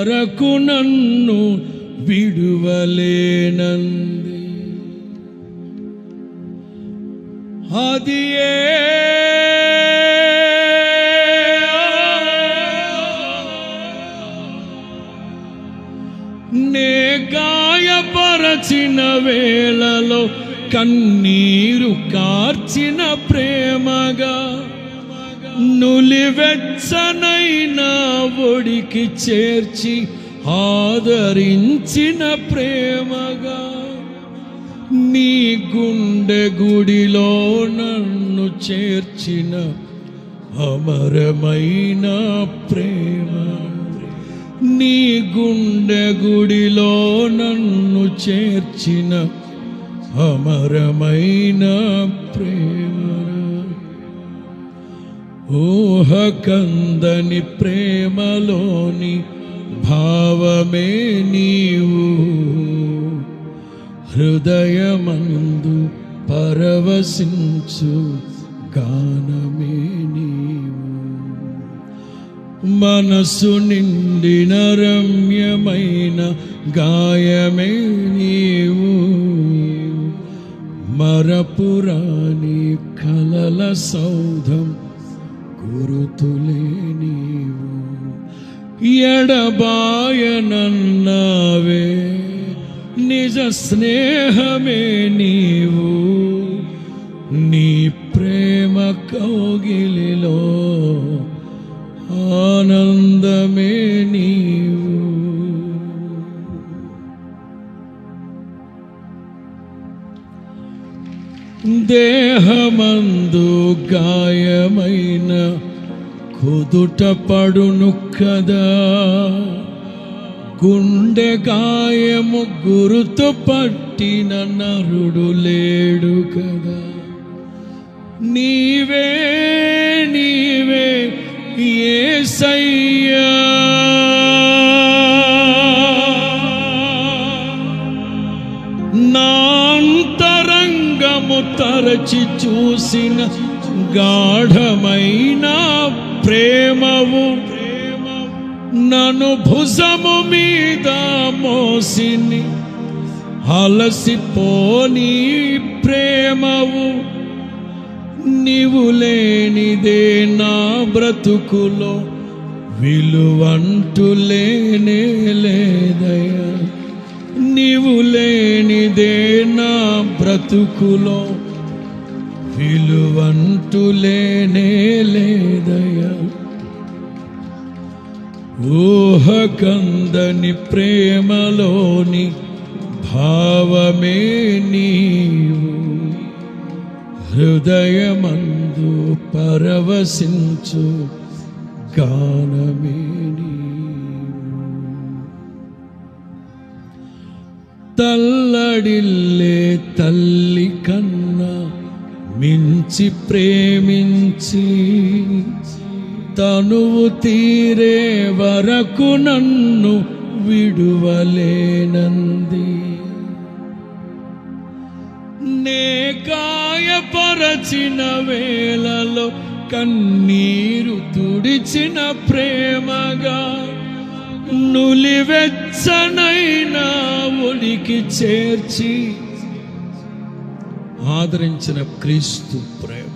వరకు నన్ను విడువలేనంది. అది నే గాయపరచిన వేళలో కన్నీరు కార్చిన ప్రేమగా నులివెచ్చనైన ఒడికి చేర్చి ఆదరించిన ప్రేమగా నీ గుండె గుడిలో నన్ను చేర్చిన అమరమైన ప్రేమ. నీ గుండె గుడిలో నన్ను చేర్చిన అమరమైన ప్రేమ. ఊహ కందని ప్రేమలోని భావమే నీవు. హృదయమందు పరవశించు గానమే నీవు. మనసు నిండిన రమ్యమైన గాయమే నీవు. మరపురాని కలల సౌధం గురుతులే నీవు ఎడబాయనన్నావే నిజ స్నేహమే నీవు. నీ ప్రేమ కౌగిలిలో దేహమందు గాయమైన కుదుట పడును కదా. గుండె గాయము గురుతు పట్టిన నరుడు లేడు కదా. నీవే నీవే ఏ సయ్యా నాంతరంగము తరచి చూసిన గాఢమైన ప్రేమవు. నను భుజము మీద మోసిని అలసిపోని ప్రేమవు. నీవు లేనిదే నా బ్రతుకులో విలువంటూ లేనే నీవు లేనిదే నా బ్రతుకులో విలువంటూ లేనే లేదయ్యా. ఊహకందని ప్రేమలోని భావమే నీవు. హృదయమందు పరవశించు గానమే తల్లడిల్లే తల్లి కన్నా మించి ప్రేమించి తనువు తీరే వరకు నన్ను విడువలేనంది. నే గాయపరచిన వేళలో కన్నీరు తుడిచిన ప్రేమగా నులివెచ్చనైనా ఒడికి చేర్చి ఆదరించిన క్రీస్తు ప్రేమ.